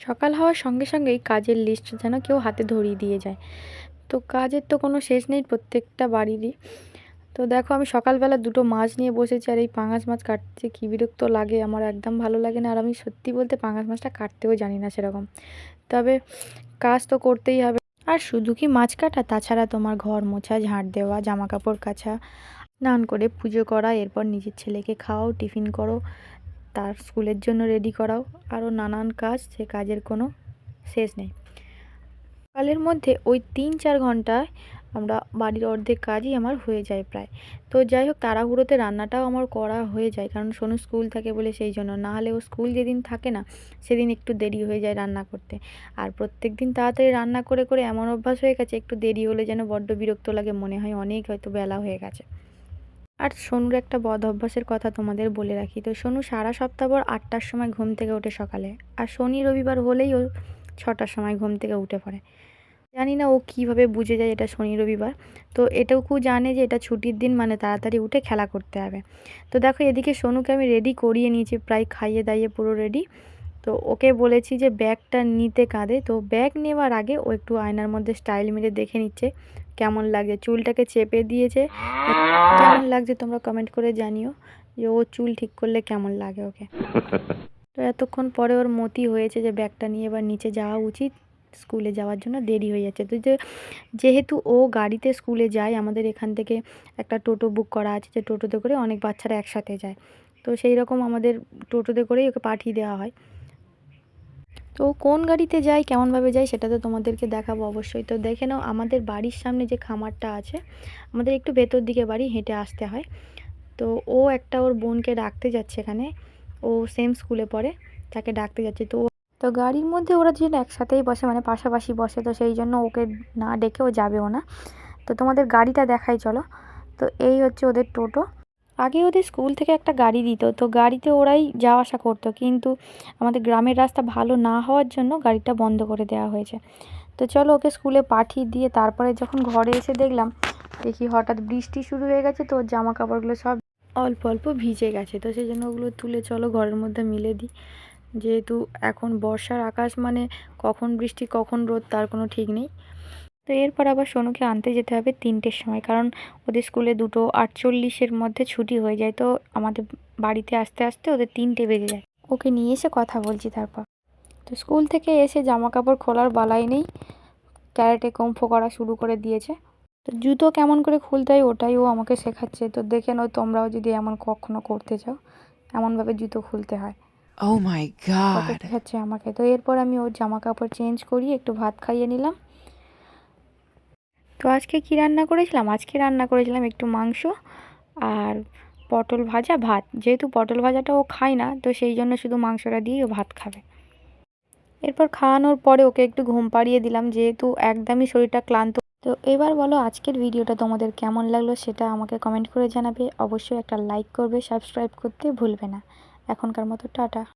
সকাল হওয়ার সঙ্গে সঙ্গেই কাজের লিস্ট যেন কেউ হাতে ধরিয়ে দিয়ে যায়। তো কাজের তো কোনো শেষ নেই প্রত্যেকটা বাড়িরই। তো দেখো আমি সকালবেলা দুটো মাছ নিয়ে বসেছি আর এই পাঙাশ মাছ কাটতে কী বিরক্ত লাগে, আমার একদম ভালো লাগে না। আর আমি সত্যি বলতে পাঙাশ মাছটা কাটতেও জানি না সেরকম। তবে কাজ তো করতেই হবে। আর শুধু কি মাছ কাটা, তাছাড়া তোমার ঘর মোছা, ঝাঁট দেওয়া জামা কাপড় কাচা স্নান করে পুজো করা, এরপর নিজের ছেলেকে খাওয়াও, টিফিন করো তার স্কুলের জন্য রেডি করাও। আরও নানান কাজ, সে কাজের কোনো শেষ নেই। সকালের মধ্যে ওই তিন চার ঘন্টায় আমরা বাড়ির অর্ধেক কাজই আমার হয়ে যায় প্রায়। তো যাই হোক, তাড়াহুড়োতে রান্নাটাও আমার করা হয়ে যায়। কারণ সোনু স্কুল থাকে বলে সেই জন্য। না হলে ও স্কুল যেদিন থাকে না, সেদিন একটু দেরি হয়ে যায় রান্না করতে। আর প্রত্যেক দিন তাড়াতাড়ি রান্না করে করে এমন অভ্যাস হয়ে গেছে, একটু দেরি হলে যেন বড্ড বিরক্ত লাগে মনে হয়, অনেক হয়তো বেলা হয়ে গেছে। আর সোনুর একটা বদ অভ্যাসের কথা তোমাদের বলে রাখি। তো সোনু সারা সপ্তাহ পর আটটার সময় ঘুম থেকে ওঠে সকালে আর শনি রবিবার হলেই ও ছটার সময় ঘুম থেকে উঠে পড়ে। জানি না ও কীভাবে বুঝে যায় এটা শনি রবিবার। তো এটুকু জানে যে এটা ছুটির দিন মানে তাড়াতাড়ি উঠে খেলা করতে হবে। তো দেখো এদিকে সোনুকে আমি রেডি করিয়ে নিয়েছি, প্রায় খাইয়ে দাইয়ে পুরো রেডি তো ওকে বলেছি যে ব্যাগটা নিতে কাঁদে। তো ব্যাগ নেওয়ার আগে ও একটু আয়নার মধ্যে স্টাইল মেরে দেখে নিচ্ছে। কেমন লাগে? চুলটাকে চেপে দিয়েছে। কেমন লাগছে তোমরা কমেন্ট করে জানিও যে ও চুল ঠিক করলে কেমন লাগে ওকে। তো এতক্ষণ পরে ওর মতি হয়েছে যে ব্যাগটা নিয়ে এবার নিচে যাওয়া উচিত। স্কুলে যাওয়ার জন্য দেরি হয়ে যাচ্ছে। তো যে, যেহেতু ও গাড়িতে স্কুলে যায়, আমাদের এখান থেকে একটা টোটো বুক করা আছে যে টোটোতে করে অনেক বাচ্চারা একসাথে যায়। তো সেই রকম আমাদের টোটোতে করেই ওকে পাঠিয়ে দেওয়া হয়। তো কোন গাড়িতে যায় কেমনভাবে যায় সেটা তো তোমাদেরকে দেখাবো অবশ্যই। তো দেখে নাও, আমাদের বাড়ির সামনে যে খামারটা আছে, আমাদের একটু ভেতর দিকে বাড়ি হেঁটে আসতে হয়। তো ও একটা ওর বোনকে ডাকতে যাচ্ছে এখানে, ও সেম স্কুলে পড়ে, তাকে ডাকতে যাচ্ছে। তো তো গাড়ির মধ্যে ওরা দুজন একসাথেই বসে মানে পাশাপাশি বসে, তো সেই জন্য ওকে না ডেকে ও যাবেও না। তো তোমাদের গাড়িটা দেখাই, চলো। তো এই হচ্ছে ওদের টোটো। আগে ওদের স্কুল থেকে একটা গাড়ি দিত, তো গাড়িতে ওরাই যাওয়া আসা করতো। কিন্তু আমাদের গ্রামের রাস্তা ভালো না হওয়ার জন্য গাড়িটা বন্ধ করে দেওয়া হয়েছে। তো চলো ওকে স্কুলে পাঠিয়ে দিয়ে তারপরে যখন ঘরে এসে দেখলাম, দেখি হঠাৎ বৃষ্টি শুরু হয়ে গেছে, তো জামা কাপড়গুলো সব অল্প অল্প ভিজে গেছে। তো সেই জন্য ওগুলো তুলে চলো ঘরের মধ্যে মিলে দিই। যেহেতু এখন বর্ষার আকাশ মানে কখন বৃষ্টি, কখন রোদ, তার কোনো ঠিক নেই। তো এরপর আবার সোনুকে আনতে যেতে হবে তিনটের সময় কারণ ওদের স্কুলে দুটো আটচল্লিশের মধ্যে ছুটি হয়ে যায়। তো আমাদের বাড়িতে আসতে আসতে ওদের তিনটে বেজে যায়। ওকে নিয়ে এসে কথা বলছি তারপর। তো স্কুল থেকে এসে জামা কাপড় খোলার বালাই নেই ক্যারেটে কম্ফো করা শুরু করে দিয়েছে। তো জুতো কেমন করে খুলতে হয় ওটাই ও আমাকে শেখাচ্ছে। তো দেখে নাও তোমরাও যদি এমন কখনো করতে চাও এমনভাবে জুতো খুলতে হয়। My কত god. শেখাচ্ছে আমাকে। তো এরপর আমি ওর জামা কাপড় চেঞ্জ করি একটু ভাত খাইয়ে নিলাম। তো আজকে কি রান্না করেছিলাম? আজকে রান্না করেছিলাম একটু মাংস আর পটল ভাজা ভাত। যেহেতু পটল ভাজাটা ও খায় না, তো সেই জন্য শুধু মাংসটা দিয়েই ও ভাত খাবে। এরপর খাওয়ানোর পরে ওকে একটু ঘুম পাড়িয়ে দিলাম, যেহেতু একদমই শরীরটা ক্লান্ত। তো এবার বলো আজকের ভিডিওটা তোমাদের কেমন লাগল সেটা আমাকে কমেন্ট করে জানাবে। অবশ্যই একটা লাইক করবে, সাবস্ক্রাইব করতে ভুলবে না। এখনকার মতো টাটা।